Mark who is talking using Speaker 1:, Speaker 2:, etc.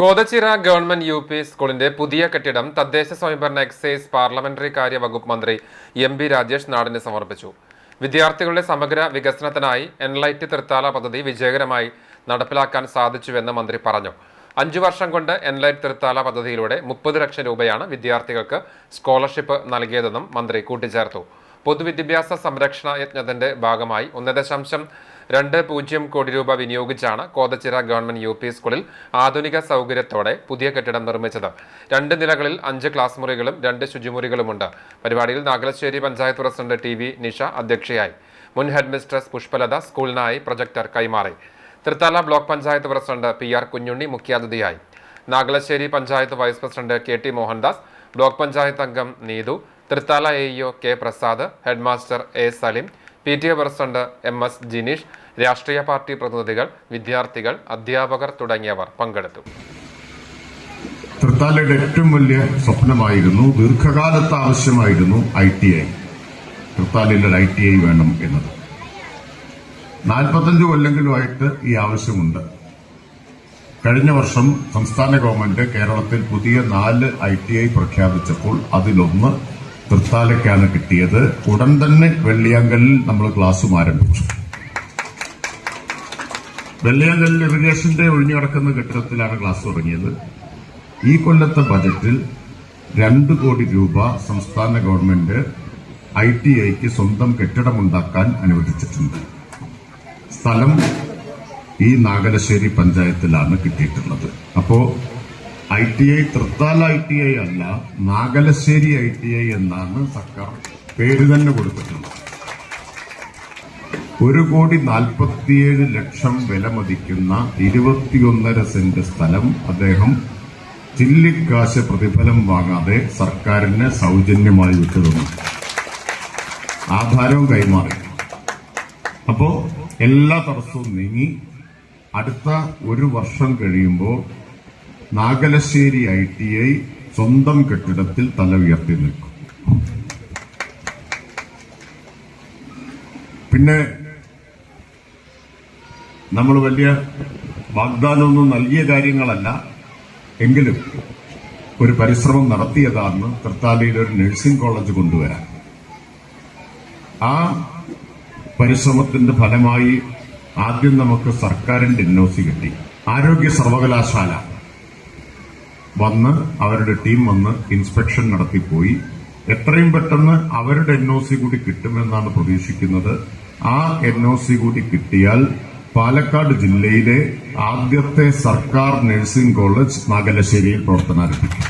Speaker 1: Kothachira government U P സ്കൂളിന്റെ പുതിയ കെട്ടിടം തദ്ദേശ സ്വയംഭരണ എക്സൈസ് പാർലമെന്ററി കാര്യ വകുപ്പ് മന്ത്രി എം ബി രാജേഷ് നാടിന് സമർപ്പിച്ചു. വിദ്യാർത്ഥികളുടെ സമഗ്ര വികസനത്തിനായി എൻലൈറ്റ് തൃത്താല പദ്ധതി വിജയകരമായി നടപ്പിലാക്കാൻ സാധിച്ചുവെന്ന് മന്ത്രി പറഞ്ഞു. അഞ്ചു വർഷം കൊണ്ട് എൻലൈറ്റ് തൃത്താല പദ്ധതിയിലൂടെ മുപ്പത് ലക്ഷം രൂപയാണ് വിദ്യാർത്ഥികൾക്ക് സ്കോളർഷിപ്പ് നൽകിയതെന്നും മന്ത്രി കൂട്ടിച്ചേർത്തു. പൊതുവിദ്യാഭ്യാസ സംരക്ഷണ യജ്ഞത്തിന്റെ ഭാഗമായി ഒന്ന് ദശാംശം രണ്ട് പൂജ്യം കോടി രൂപ വിനിയോഗിച്ചാണ് കോതച്ചിറ ഗവൺമെന്റ് യു പി സ്കൂളിൽ ആധുനിക സൗകര്യത്തോടെ പുതിയ കെട്ടിടം നിർമ്മിച്ചത്. രണ്ട് നിലകളിൽ അഞ്ച് ക്ലാസ് മുറികളും രണ്ട് ശുചിമുറികളുമുണ്ട്. പരിപാടിയിൽ Nagalassery panchayat president T V Nisha അധ്യക്ഷയായി. മുൻ ഹെഡ്മിസ്ട്രസ് പുഷ്പലത സ്കൂളിനായി പ്രൊജക്ടർ കൈമാറി. Thrithala block panchayat president P R Kunhunni മുഖ്യാതിഥിയായി. Nagalassery panchayat vice president K T Mohandas block panchayat അംഗം Neethu Thrithala A K Prasad headmaster A Salim P T A president M S Jineesh രാഷ്ട്രീയ party പ്രതിനിധികൾ വിദ്യാർത്ഥികൾ അധ്യാപകർ തുടങ്ങിയവർ പങ്കെടുത്തു.
Speaker 2: തൃത്താലയുടെ ഏറ്റവും വലിയ സ്വപ്നമായിരുന്നു ദീർഘകാലത്ത് ആവശ്യമായിരുന്നു ഐ ടി ഐ. തൃത്താലയിൽ ഐ ടി ഐ വേണം എന്നത്. നാൽപ്പത്തഞ്ച് കൊല്ലെങ്കിലുമായിട്ട് ഈ ആവശ്യമുണ്ട്. കഴിഞ്ഞ വർഷം സംസ്ഥാന ഗവൺമെന്റ് കേരളത്തിൽ പുതിയ നാല് ഐ ടി ഐ പ്രഖ്യാപിച്ചപ്പോൾ അതിലൊന്ന് തൃത്താലയ്ക്കാണ് കിട്ടിയത്. ഉടൻ തന്നെ വെള്ളിയാങ്കലിൽ നമ്മൾ ക്ലാസ്സും ആരംഭിച്ചു. വെള്ളിയാങ്കലിൽ ഇറിഗേഷന്റെ ഒഴിഞ്ഞുകിടക്കുന്ന കെട്ടിടത്തിലാണ് ക്ലാസ് തുടങ്ങിയത്. ഈ കൊല്ലത്തെ ബജറ്റിൽ രണ്ട് കോടി രൂപ സംസ്ഥാന ഗവൺമെന്റ് ഐ ടി ഐക്ക് സ്വന്തം കെട്ടിടമുണ്ടാക്കാൻ അനുവദിച്ചിട്ടുണ്ട്. സ്ഥലം ഈ നാഗലശ്ശേരി പഞ്ചായത്തിലാണ് കിട്ടിയിട്ടുള്ളത്. അപ്പോ I T I Thrithala I T I അല്ല നാഗലശ്ശേരി ഐ ടി ഐ എന്നാണ് സർക്കാർ പേര് തന്നെ കൊടുത്തിട്ടുള്ളത്. ഒരു കോടി നാൽപ്പത്തിയേഴ് ലക്ഷം വില മതിക്കുന്ന ഇരുപത്തിയൊന്നര സെന്റ് സ്ഥലം അദ്ദേഹം ചില്ലിക്കാശ് പ്രതിഫലം വാങ്ങാതെ സർക്കാരിന് സൗജന്യമായി വിട്ടുതന്നു ആധാരവും കൈമാറി. അപ്പോ എല്ലാ തടസ്സവും നീങ്ങി. അടുത്ത ഒരു വർഷം കഴിയുമ്പോൾ നാഗലശ്ശേരി ഐ ടി ഐ സ്വന്തം കെട്ടിടത്തിൽ തല ഉയർത്തി നിൽക്കും. പിന്നെ നമ്മൾ വലിയ വാഗ്ദാനമൊന്നും നൽകിയ കാര്യങ്ങളല്ല. എങ്കിലും ഒരു പരിശ്രമം നടത്തിയതാണ് തൃത്താലയിൽ ഒരു നഴ്സിംഗ് കോളേജ് കൊണ്ടുവരാൻ ആ പരിശ്രമത്തിന്റെ ഫലമായി ആദ്യം നമുക്ക് സർക്കാരിന്റെ എൻഒസി കിട്ടി. ആരോഗ്യ സർവകലാശാല. വന്ന് അവരുടെ ടീം വന്ന് ഇൻസ്പെക്ഷൻ നടത്തിപ്പോയി. എത്രയും പെട്ടെന്ന് അവരുടെ എൻഒസി കൂടി കിട്ടുമെന്നാണ് പ്രതീക്ഷിക്കുന്നത്. ആ എൻഒസി കൂടി കിട്ടിയാൽ പാലക്കാട് ജില്ലയിലെ ആദ്യത്തെ സർക്കാർ നഴ്സിംഗ് കോളേജ് നാഗലശ്ശേരിയിൽ പ്രവർത്തനം ആരംഭിക്കും.